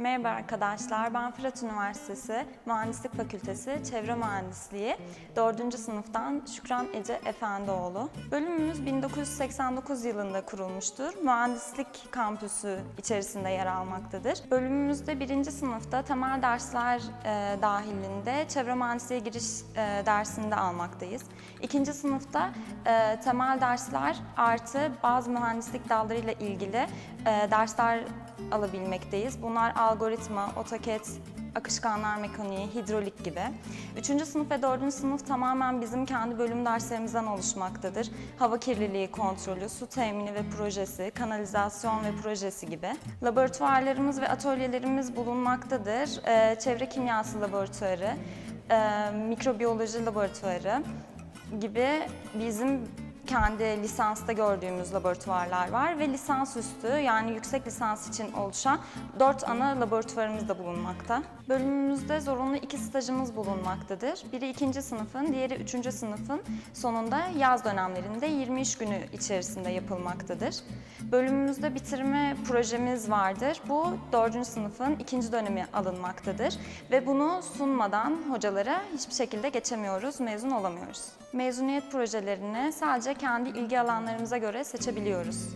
Merhaba arkadaşlar, ben Fırat Üniversitesi Mühendislik Fakültesi Çevre Mühendisliği 4. sınıftan Şükran Ece Efendioğlu. Bölümümüz 1989 yılında kurulmuştur. Mühendislik kampüsü içerisinde yer almaktadır. Bölümümüzde 1. sınıfta temel dersler e, dahilinde çevre mühendisliğe giriş e, dersinde almaktayız. 2. sınıfta e, temel dersler artı bazı mühendislik dallarıyla ilgili e, dersler alabilmekteyiz. Bunlar algoritma, AutoCAD, akışkanlar mekaniği, hidrolik gibi. Üçüncü sınıf ve dördüncü sınıf tamamen bizim kendi bölüm derslerimizden oluşmaktadır. Hava kirliliği kontrolü, su temini ve projesi, kanalizasyon ve projesi gibi. Laboratuvarlarımız ve atölyelerimiz bulunmaktadır. Ee, çevre kimyası laboratuvarı, e, mikrobiyoloji laboratuvarı gibi bizim kendi lisansta gördüğümüz laboratuvarlar var ve lisansüstü yani yüksek lisans için oluşan dört ana laboratuvarımız da bulunmakta. Bölümümüzde zorunlu iki stajımız bulunmaktadır. Biri ikinci sınıfın, diğeri üçüncü sınıfın sonunda yaz dönemlerinde 20 iş günü içerisinde yapılmaktadır. Bölümümüzde bitirme projemiz vardır. Bu dördüncü sınıfın ikinci dönemi alınmaktadır ve bunu sunmadan hocalara hiçbir şekilde geçemiyoruz, mezun olamıyoruz. Mezuniyet projelerini sadece kendi ilgi alanlarımıza göre seçebiliyoruz.